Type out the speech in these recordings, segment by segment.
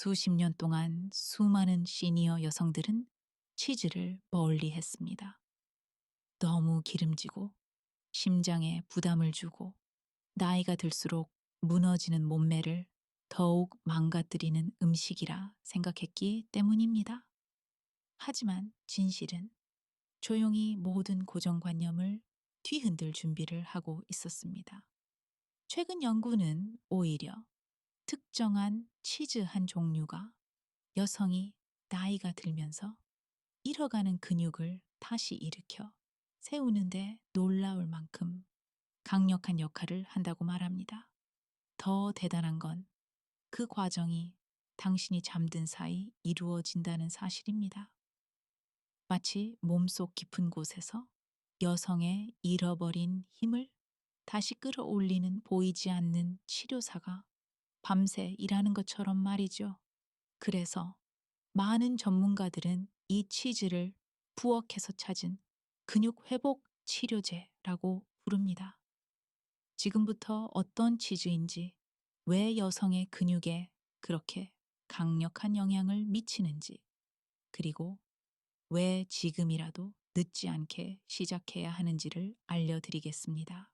수십 년 동안 수많은 시니어 여성들은 치즈를 멀리 했습니다. 너무 기름지고 심장에 부담을 주고 나이가 들수록 무너지는 몸매를 더욱 망가뜨리는 음식이라 생각했기 때문입니다. 하지만 진실은 조용히 모든 고정관념을 뒤흔들 준비를 하고 있었습니다. 최근 연구는 오히려 특정한 치즈 한 종류가 여성이 나이가 들면서 잃어가는 근육을 다시 일으켜 세우는데 놀라울 만큼 강력한 역할을 한다고 말합니다. 더 대단한 건 그 과정이 당신이 잠든 사이 이루어진다는 사실입니다. 마치 몸속 깊은 곳에서 여성의 잃어버린 힘을 다시 끌어올리는 보이지 않는 치료사가 밤새 일하는 것처럼 말이죠. 그래서 많은 전문가들은 이 치즈를 부엌에서 찾은 근육 회복 치료제라고 부릅니다. 지금부터 어떤 치즈인지, 왜 여성의 근육에 그렇게 강력한 영향을 미치는지, 그리고 왜 지금이라도 늦지 않게 시작해야 하는지를 알려드리겠습니다.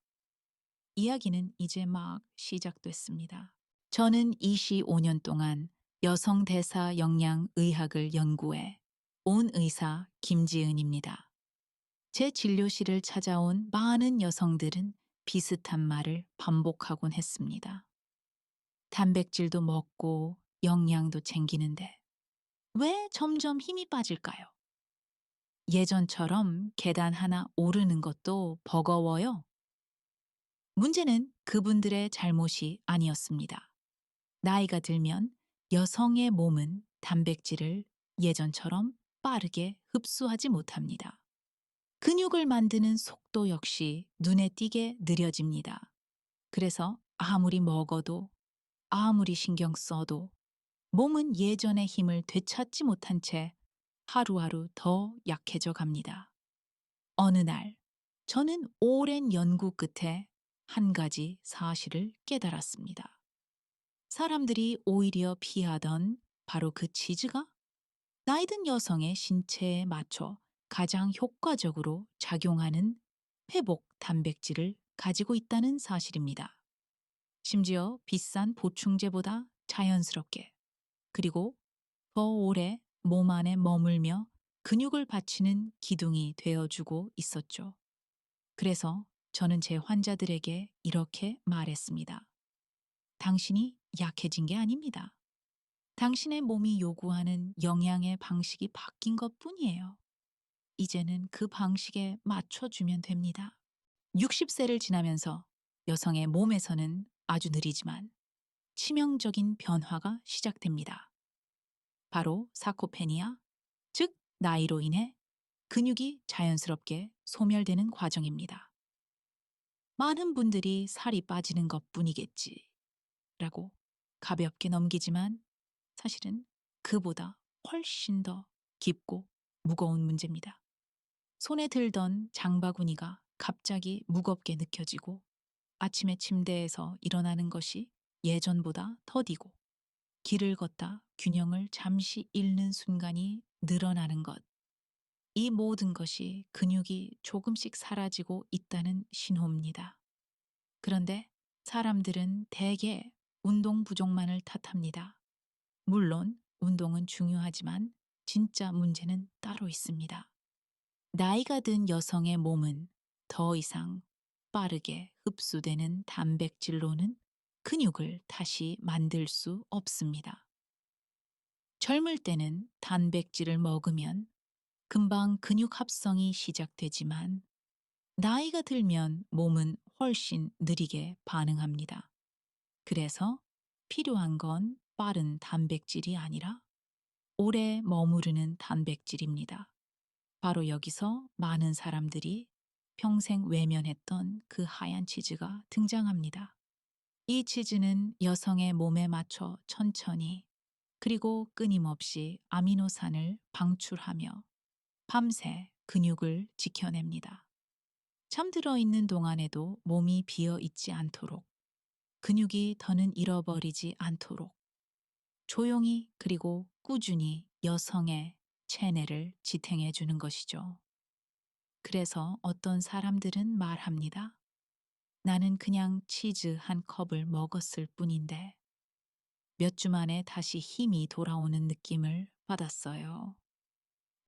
이야기는 이제 막 시작됐습니다. 저는 25년 동안 여성 대사 영양 의학을 연구해 온 의사 김지은입니다. 제 진료실을 찾아온 많은 여성들은 비슷한 말을 반복하곤 했습니다. 단백질도 먹고 영양도 챙기는데 왜 점점 힘이 빠질까요? 예전처럼 계단 하나 오르는 것도 버거워요. 문제는 그분들의 잘못이 아니었습니다. 나이가 들면 여성의 몸은 단백질을 예전처럼 빠르게 흡수하지 못합니다. 근육을 만드는 속도 역시 눈에 띄게 느려집니다. 그래서 아무리 먹어도 아무리 신경 써도 몸은 예전의 힘을 되찾지 못한 채 하루하루 더 약해져 갑니다. 어느 날 저는 오랜 연구 끝에 한 가지 사실을 깨달았습니다. 사람들이 오히려 피하던 바로 그 치즈가 나이든 여성의 신체에 맞춰 가장 효과적으로 작용하는 회복 단백질을 가지고 있다는 사실입니다. 심지어 비싼 보충제보다 자연스럽게 그리고 더 오래 몸 안에 머물며 근육을 받치는 기둥이 되어주고 있었죠. 그래서 저는 제 환자들에게 이렇게 말했습니다. 당신이 약해진 게 아닙니다. 당신의 몸이 요구하는 영양의 방식이 바뀐 것 뿐이에요. 이제는 그 방식에 맞춰주면 됩니다. 60세를 지나면서 여성의 몸에서는 아주 느리지만 치명적인 변화가 시작됩니다. 바로 사코페니아, 즉 나이로 인해 근육이 자연스럽게 소멸되는 과정입니다. 많은 분들이 살이 빠지는 것 뿐이겠지. 라고 가볍게 넘기지만 사실은 그보다 훨씬 더 깊고 무거운 문제입니다. 손에 들던 장바구니가 갑자기 무겁게 느껴지고 아침에 침대에서 일어나는 것이 예전보다 더디고 길을 걷다 균형을 잠시 잃는 순간이 늘어나는 것. 이 모든 것이 근육이 조금씩 사라지고 있다는 신호입니다. 그런데 사람들은 대개 운동 부족만을 탓합니다. 물론 운동은 중요하지만 진짜 문제는 따로 있습니다. 나이가 든 여성의 몸은 더 이상 빠르게 흡수되는 단백질로는 근육을 다시 만들 수 없습니다. 젊을 때는 단백질을 먹으면 금방 근육 합성이 시작되지만 나이가 들면 몸은 훨씬 느리게 반응합니다. 그래서 필요한 건 빠른 단백질이 아니라 오래 머무르는 단백질입니다. 바로 여기서 많은 사람들이 평생 외면했던 그 하얀 치즈가 등장합니다. 이 치즈는 여성의 몸에 맞춰 천천히 그리고 끊임없이 아미노산을 방출하며 밤새 근육을 지켜냅니다. 잠들어 있는 동안에도 몸이 비어 있지 않도록 근육이 더는 잃어버리지 않도록 조용히 그리고 꾸준히 여성의 체내를 지탱해 주는 것이죠. 그래서 어떤 사람들은 말합니다. 나는 그냥 치즈 한 컵을 먹었을 뿐인데 몇 주 만에 다시 힘이 돌아오는 느낌을 받았어요.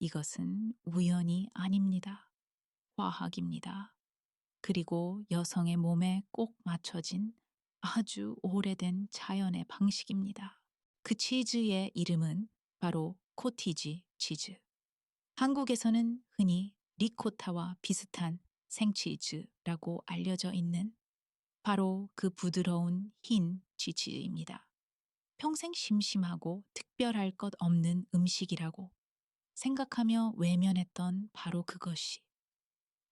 이것은 우연이 아닙니다. 과학입니다. 그리고 여성의 몸에 꼭 맞춰진 아주 오래된 자연의 방식입니다. 그 치즈의 이름은 바로 코티지 치즈. 한국에서는 흔히 리코타와 비슷한 생치즈라고 알려져 있는 바로 그 부드러운 흰 치즈입니다. 평생 심심하고 특별할 것 없는 음식이라고 생각하며 외면했던 바로 그것이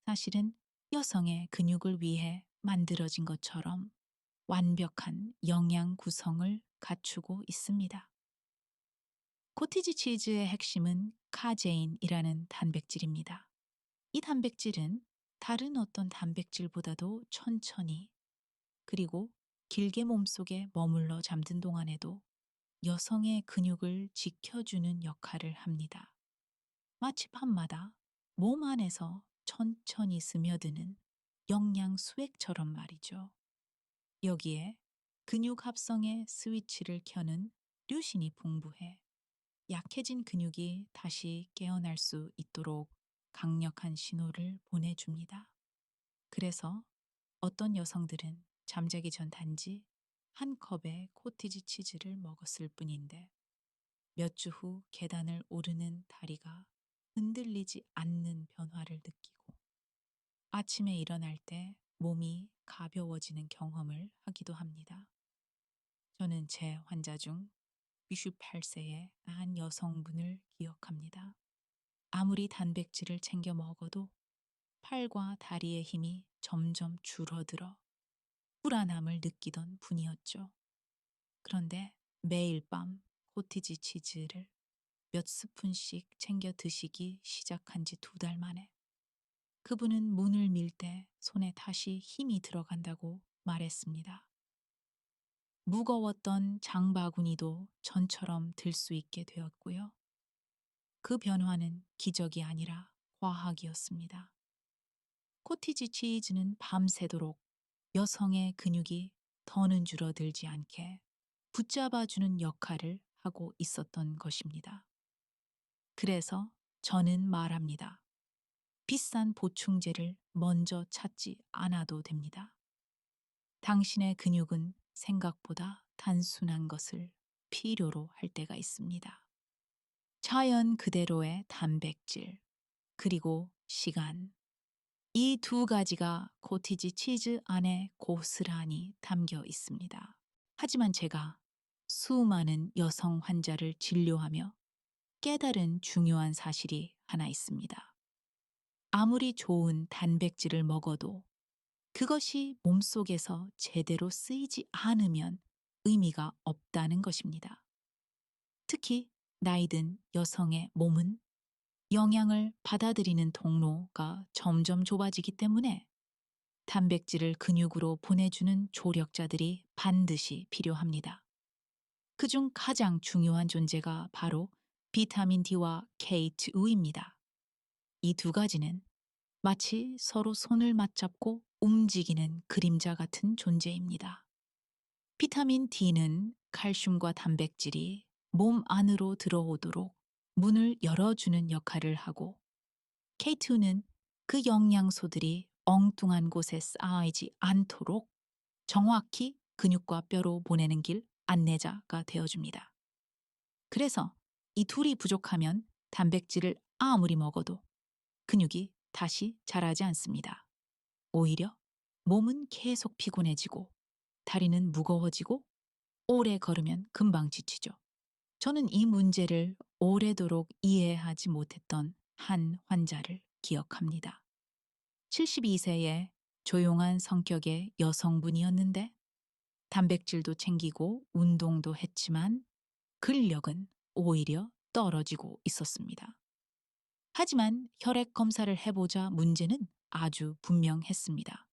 사실은 여성의 근육을 위해 만들어진 것처럼 완벽한 영양 구성을 갖추고 있습니다. 코티지 치즈의 핵심은 카제인이라는 단백질입니다. 이 단백질은 다른 어떤 단백질보다도 천천히 그리고 길게 몸속에 머물러 잠든 동안에도 여성의 근육을 지켜주는 역할을 합니다. 마치 밤마다 몸 안에서 천천히 스며드는 영양 수액처럼 말이죠. 여기에 근육 합성의 스위치를 켜는 류신이 풍부해 약해진 근육이 다시 깨어날 수 있도록 강력한 신호를 보내줍니다. 그래서 어떤 여성들은 잠자기 전 단지 한 컵의 코티지 치즈를 먹었을 뿐인데 몇 주 후 계단을 오르는 다리가 흔들리지 않는 변화를 느끼고 아침에 일어날 때 몸이 가벼워지는 경험을 하기도 합니다. 저는 제 환자 중 98세의 한 여성분을 기억합니다. 아무리 단백질을 챙겨 먹어도 팔과 다리의 힘이 점점 줄어들어 불안함을 느끼던 분이었죠. 그런데 매일 밤 코티지 치즈를 몇 스푼씩 챙겨 드시기 시작한 지 두 달 만에 그분은 문을 밀 때 손에 다시 힘이 들어간다고 말했습니다. 무거웠던 장바구니도 전처럼 들 수 있게 되었고요. 그 변화는 기적이 아니라 과학이었습니다. 코티지 치즈는 밤새도록 여성의 근육이 더는 줄어들지 않게 붙잡아주는 역할을 하고 있었던 것입니다. 그래서 저는 말합니다. 비싼 보충제를 먼저 찾지 않아도 됩니다. 당신의 근육은 생각보다 단순한 것을 필요로 할 때가 있습니다. 자연 그대로의 단백질, 그리고 시간. 이 두 가지가 코티지 치즈 안에 고스란히 담겨 있습니다. 하지만 제가 수많은 여성 환자를 진료하며 깨달은 중요한 사실이 하나 있습니다. 아무리 좋은 단백질을 먹어도 그것이 몸속에서 제대로 쓰이지 않으면 의미가 없다는 것입니다. 특히 나이 든 여성의 몸은 영양을 받아들이는 통로가 점점 좁아지기 때문에 단백질을 근육으로 보내주는 조력자들이 반드시 필요합니다. 그중 가장 중요한 존재가 바로 비타민 D와 K2입니다. 이 두 가지는 마치 서로 손을 맞잡고 움직이는 그림자 같은 존재입니다. 비타민 D는 칼슘과 단백질이 몸 안으로 들어오도록 문을 열어주는 역할을 하고 K2는 그 영양소들이 엉뚱한 곳에 쌓이지 않도록 정확히 근육과 뼈로 보내는 길 안내자가 되어줍니다. 그래서 이 둘이 부족하면 단백질을 아무리 먹어도 근육이 다시 자라지 않습니다. 오히려 몸은 계속 피곤해지고 다리는 무거워지고 오래 걸으면 금방 지치죠. 저는 이 문제를 오래도록 이해하지 못했던 한 환자를 기억합니다. 72세의 조용한 성격의 여성분이었는데 단백질도 챙기고 운동도 했지만 근력은 오히려 떨어지고 있었습니다. 하지만 혈액 검사를 해보자 문제는 아주 분명했습니다.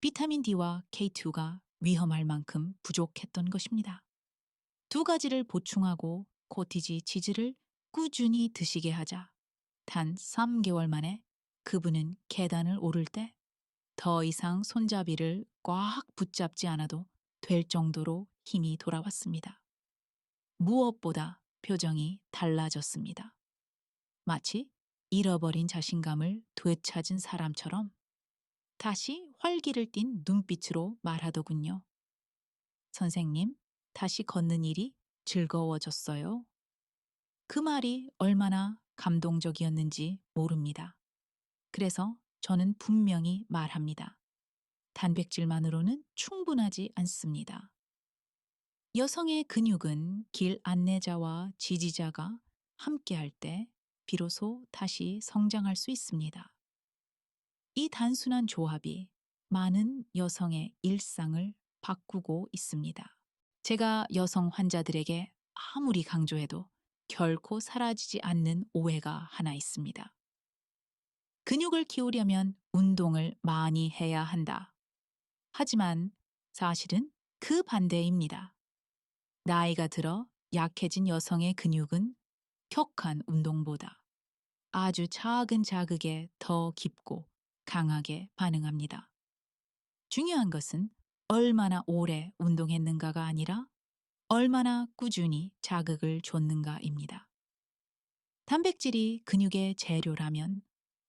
비타민 D와 K2가 위험할 만큼 부족했던 것입니다. 두 가지를 보충하고 코티지 치즈를 꾸준히 드시게 하자. 단 3개월 만에 그분은 계단을 오를 때 더 이상 손잡이를 꽉 붙잡지 않아도 될 정도로 힘이 돌아왔습니다. 무엇보다 표정이 달라졌습니다. 마치 잃어버린 자신감을 되찾은 사람처럼 다시 활기를 띤 눈빛으로 말하더군요. 선생님, 다시 걷는 일이 즐거워졌어요. 그 말이 얼마나 감동적이었는지 모릅니다. 그래서 저는 분명히 말합니다. 단백질만으로는 충분하지 않습니다. 여성의 근육은 길 안내자와 지지자가 함께할 때 비로소 다시 성장할 수 있습니다. 이 단순한 조합이 많은 여성의 일상을 바꾸고 있습니다. 제가 여성 환자들에게 아무리 강조해도 결코 사라지지 않는 오해가 하나 있습니다. 근육을 키우려면 운동을 많이 해야 한다. 하지만 사실은 그 반대입니다. 나이가 들어 약해진 여성의 근육은 격한 운동보다 아주 작은 자극에 더 깊고 강하게 반응합니다. 중요한 것은 얼마나 오래 운동했는가가 아니라 얼마나 꾸준히 자극을 줬는가입니다. 단백질이 근육의 재료라면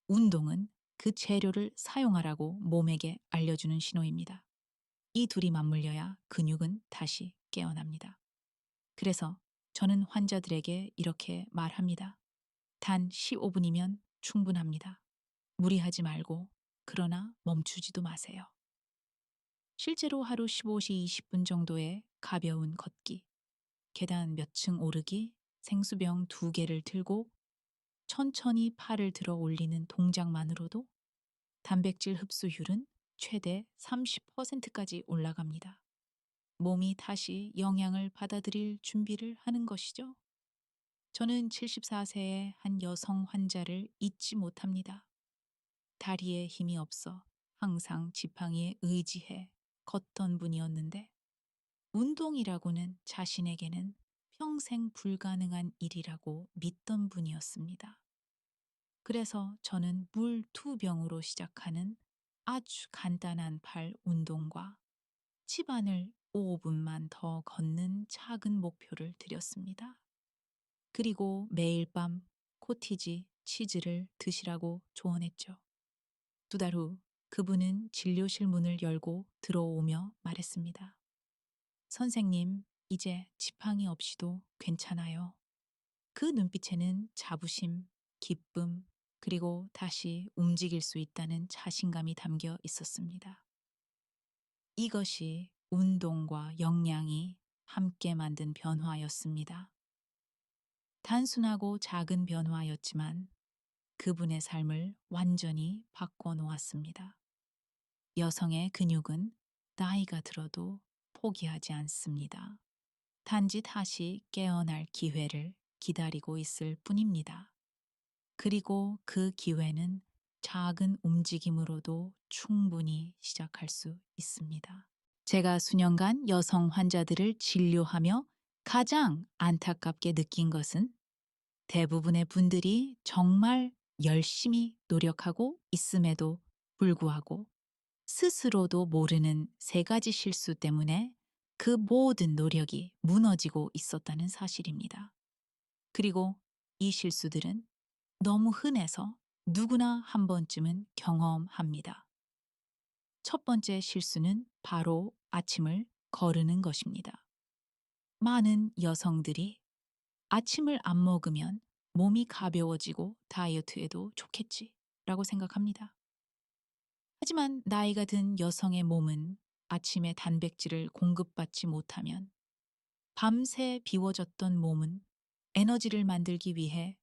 운동은 그 재료를 사용하라고 몸에게 알려주는 신호입니다. 이 둘이 맞물려야 근육은 다시 깨어납니다. 그래서 저는 환자들에게 이렇게 말합니다. 단 15분이면 충분합니다. 무리하지 말고 그러나 멈추지도 마세요. 실제로 하루 15시 20분 정도의 가벼운 걷기, 계단 몇 층 오르기, 생수병 두 개를 들고 천천히 팔을 들어 올리는 동작만으로도 단백질 흡수율은 최대 30%까지 올라갑니다. 몸이 다시 영양을 받아들일 준비를 하는 것이죠. 저는 74세의 한 여성 환자를 잊지 못합니다. 다리에 힘이 없어 항상 지팡이에 의지해 걷던 분이었는데 운동이라고는 자신에게는 평생 불가능한 일이라고 믿던 분이었습니다. 그래서 저는 물 두 병으로 시작하는 아주 간단한 발 운동과 집안을 5분만 더 걷는 작은 목표를 드렸습니다. 그리고 매일 밤 코티지 치즈를 드시라고 조언했죠. 두 달 후 그분은 진료실 문을 열고 들어오며 말했습니다. 선생님, 이제 지팡이 없이도 괜찮아요. 그 눈빛에는 자부심, 기쁨, 그리고 다시 움직일 수 있다는 자신감이 담겨 있었습니다. 이것이 운동과 영양이 함께 만든 변화였습니다. 단순하고 작은 변화였지만 그분의 삶을 완전히 바꿔놓았습니다. 여성의 근육은 나이가 들어도 포기하지 않습니다. 단지 다시 깨어날 기회를 기다리고 있을 뿐입니다. 그리고 그 기회는 작은 움직임으로도 충분히 시작할 수 있습니다. 제가 수년간 여성 환자들을 진료하며 가장 안타깝게 느낀 것은 대부분의 분들이 정말 열심히 노력하고 있음에도 불구하고 스스로도 모르는 세 가지 실수 때문에 그 모든 노력이 무너지고 있었다는 사실입니다. 그리고 이 실수들은 너무 흔해서 누구나 한 번쯤은 경험합니다. 첫 번째 실수는 바로 아침을 거르는 것입니다. 많은 여성들이 아침을 안 먹으면 몸이 가벼워지고 다이어트에도 좋겠지 라고 생각합니다. 하지만 나이가 든 여성의 몸은 아침에 단백질을 공급받지 못하면 밤새 비워졌던 몸은 에너지를 만들기 위해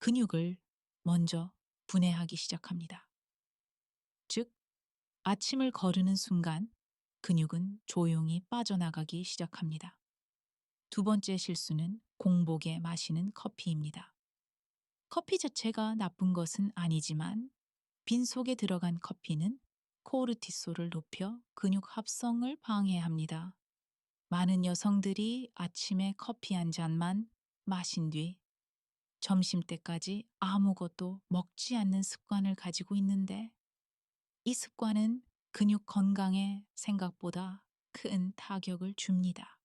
근육을 먼저 분해하기 시작합니다. 즉, 아침을 거르는 순간 근육은 조용히 빠져나가기 시작합니다. 두 번째 실수는 공복에 마시는 커피입니다. 커피 자체가 나쁜 것은 아니지만 빈속에 들어간 커피는 코르티솔을 높여 근육 합성을 방해합니다. 많은 여성들이 아침에 커피 한 잔만 마신 뒤 점심 때까지 아무것도 먹지 않는 습관을 가지고 있는데 이 습관은 근육 건강에 생각보다 큰 타격을 줍니다.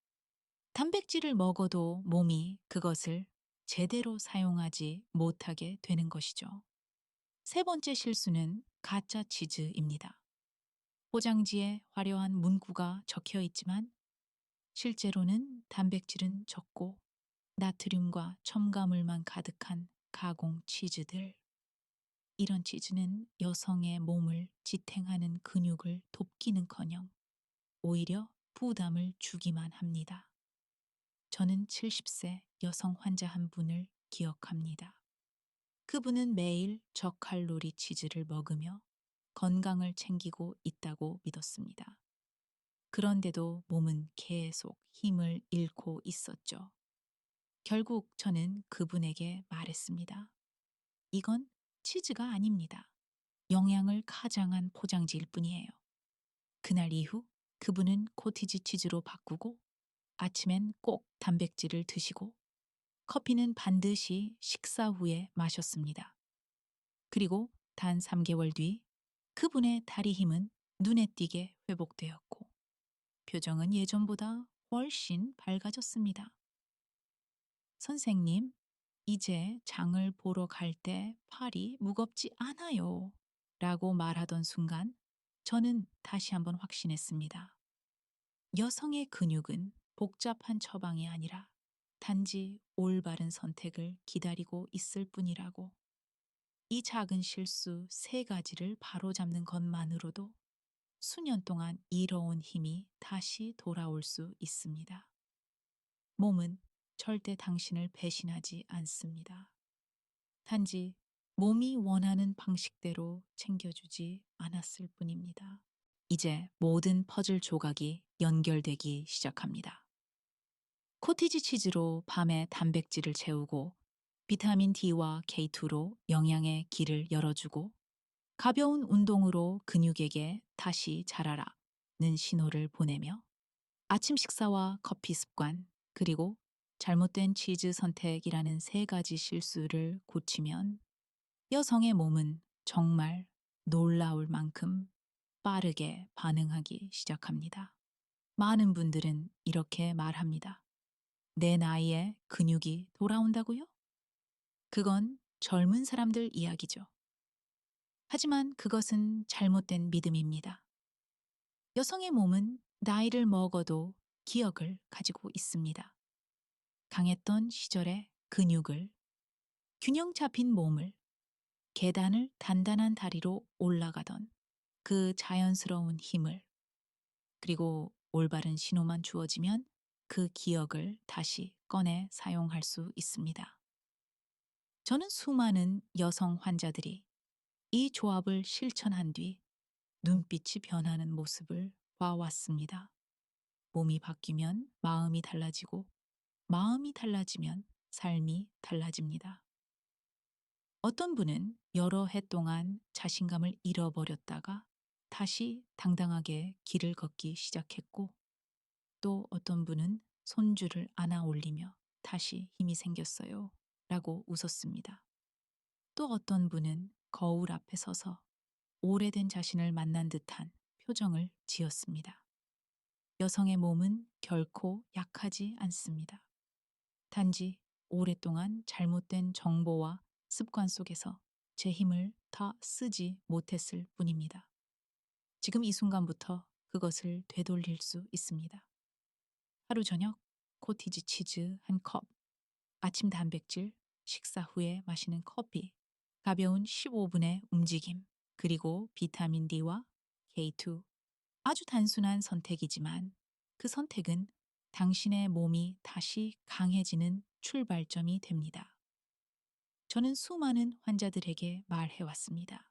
단백질을 먹어도 몸이 그것을 제대로 사용하지 못하게 되는 것이죠. 세 번째 실수는 가짜 치즈입니다. 포장지에 화려한 문구가 적혀 있지만 실제로는 단백질은 적고 나트륨과 첨가물만 가득한 가공 치즈들. 이런 치즈는 여성의 몸을 지탱하는 근육을 돕기는커녕 오히려 부담을 주기만 합니다. 저는 70세 여성 환자 한 분을 기억합니다. 그분은 매일 저칼로리 치즈를 먹으며 건강을 챙기고 있다고 믿었습니다. 그런데도 몸은 계속 힘을 잃고 있었죠. 결국 저는 그분에게 말했습니다. 이건 치즈가 아닙니다. 영양을 가장한 포장지일 뿐이에요. 그날 이후 그분은 코티지 치즈로 바꾸고 아침엔 꼭 단백질을 드시고 커피는 반드시 식사 후에 마셨습니다. 그리고 단 3개월 뒤 그분의 다리 힘은 눈에 띄게 회복되었고 표정은 예전보다 훨씬 밝아졌습니다. 선생님, 이제 장을 보러 갈 때 팔이 무겁지 않아요. 라고 말하던 순간 저는 다시 한번 확신했습니다. 여성의 근육은 복잡한 처방이 아니라 단지 올바른 선택을 기다리고 있을 뿐이라고. 이 작은 실수 세 가지를 바로잡는 것만으로도 수년 동안 잃어온 힘이 다시 돌아올 수 있습니다. 몸은 절대 당신을 배신하지 않습니다. 단지 몸이 원하는 방식대로 챙겨주지 않았을 뿐입니다. 이제 모든 퍼즐 조각이 연결되기 시작합니다. 코티지 치즈로 밤에 단백질을 채우고 비타민 D와 K2로 영양의 길을 열어주고 가벼운 운동으로 근육에게 다시 자라라는 신호를 보내며 아침 식사와 커피 습관 그리고 잘못된 치즈 선택이라는 세 가지 실수를 고치면 여성의 몸은 정말 놀라울 만큼 빠르게 반응하기 시작합니다. 많은 분들은 이렇게 말합니다. 내 나이에 근육이 돌아온다고요? 그건 젊은 사람들 이야기죠. 하지만 그것은 잘못된 믿음입니다. 여성의 몸은 나이를 먹어도 기억을 가지고 있습니다. 강했던 시절의 근육을, 균형 잡힌 몸을, 계단을 단단한 다리로 올라가던 그 자연스러운 힘을, 그리고 올바른 신호만 주어지면 그 기억을 다시 꺼내 사용할 수 있습니다. 저는 수많은 여성 환자들이 이 조합을 실천한 뒤 눈빛이 변하는 모습을 봐왔습니다. 몸이 바뀌면 마음이 달라지고 마음이 달라지면 삶이 달라집니다. 어떤 분은 여러 해 동안 자신감을 잃어버렸다가 다시 당당하게 길을 걷기 시작했고 또 어떤 분은 손주를 안아 올리며 다시 힘이 생겼어요. 라고 웃었습니다. 또 어떤 분은 거울 앞에 서서 오래된 자신을 만난 듯한 표정을 지었습니다. 여성의 몸은 결코 약하지 않습니다. 단지 오랫동안 잘못된 정보와 습관 속에서 제 힘을 다 쓰지 못했을 뿐입니다. 지금 이 순간부터 그것을 되돌릴 수 있습니다. 하루 저녁 코티지 치즈 한 컵, 아침 단백질, 식사 후에 마시는 커피, 가벼운 15분의 움직임, 그리고 비타민 D와 K2. 아주 단순한 선택이지만 그 선택은 당신의 몸이 다시 강해지는 출발점이 됩니다. 저는 수많은 환자들에게 말해왔습니다.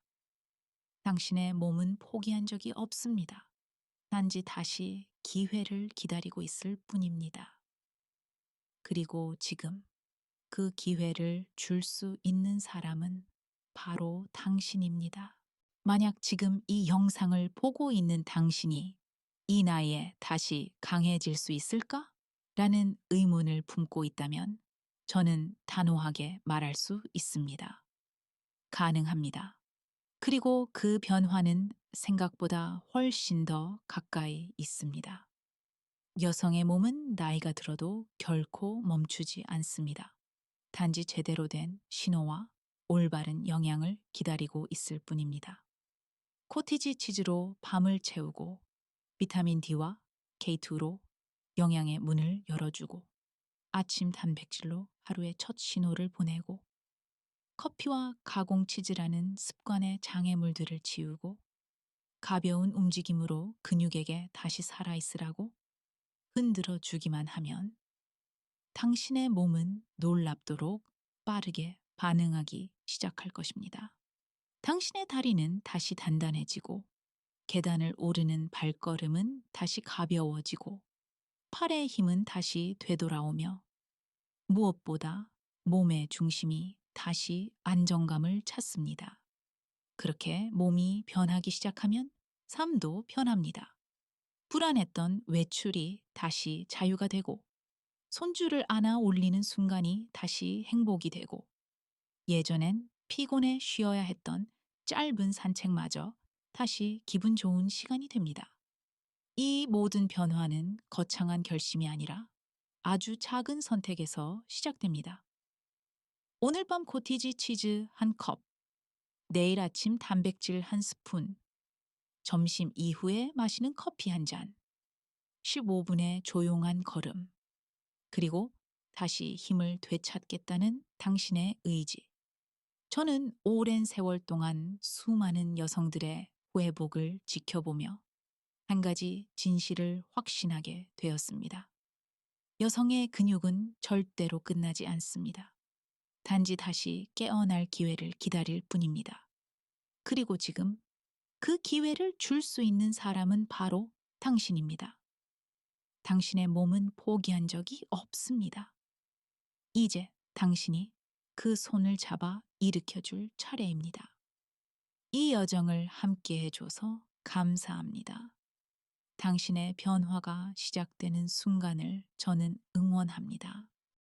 당신의 몸은 포기한 적이 없습니다. 단지 다시 기회를 기다리고 있을 뿐입니다. 그리고 지금 그 기회를 줄 수 있는 사람은 바로 당신입니다. 만약 지금 이 영상을 보고 있는 당신이 이 나이에 다시 강해질 수 있을까? 라는 의문을 품고 있다면 저는 단호하게 말할 수 있습니다. 가능합니다. 그리고 그 변화는 생각보다 훨씬 더 가까이 있습니다. 여성의 몸은 나이가 들어도 결코 멈추지 않습니다. 단지 제대로 된 신호와 올바른 영양을 기다리고 있을 뿐입니다. 코티지 치즈로 밤을 채우고 비타민 D와 K2로 영양의 문을 열어주고 아침 단백질로 하루의 첫 신호를 보내고 커피와 가공 치즈라는 습관의 장애물들을 지우고 가벼운 움직임으로 근육에게 다시 살아있으라고 흔들어 주기만 하면 당신의 몸은 놀랍도록 빠르게 반응하기 시작할 것입니다. 당신의 다리는 다시 단단해지고 계단을 오르는 발걸음은 다시 가벼워지고 팔의 힘은 다시 되돌아오며 무엇보다 몸의 중심이 다시 안정감을 찾습니다. 그렇게 몸이 변하기 시작하면 삶도 변합니다. 불안했던 외출이 다시 자유가 되고 손줄을 안아 올리는 순간이 다시 행복이 되고 예전엔 피곤해 쉬어야 했던 짧은 산책마저 다시 기분 좋은 시간이 됩니다. 이 모든 변화는 거창한 결심이 아니라 아주 작은 선택에서 시작됩니다. 오늘 밤 코티지 치즈 한 컵, 내일 아침 단백질 한 스푼, 점심 이후에 마시는 커피 한 잔, 15분의 조용한 걸음, 그리고 다시 힘을 되찾겠다는 당신의 의지. 저는 오랜 세월 동안 수많은 여성들의 회복을 지켜보며 한 가지 진실을 확신하게 되었습니다. 여성의 근육은 절대로 끝나지 않습니다. 단지 다시 깨어날 기회를 기다릴 뿐입니다. 그리고 지금 그 기회를 줄 수 있는 사람은 바로 당신입니다. 당신의 몸은 포기한 적이 없습니다. 이제 당신이 그 손을 잡아 일으켜줄 차례입니다. 이 여정을 함께 해줘서 감사합니다. 당신의 변화가 시작되는 순간을 저는 응원합니다.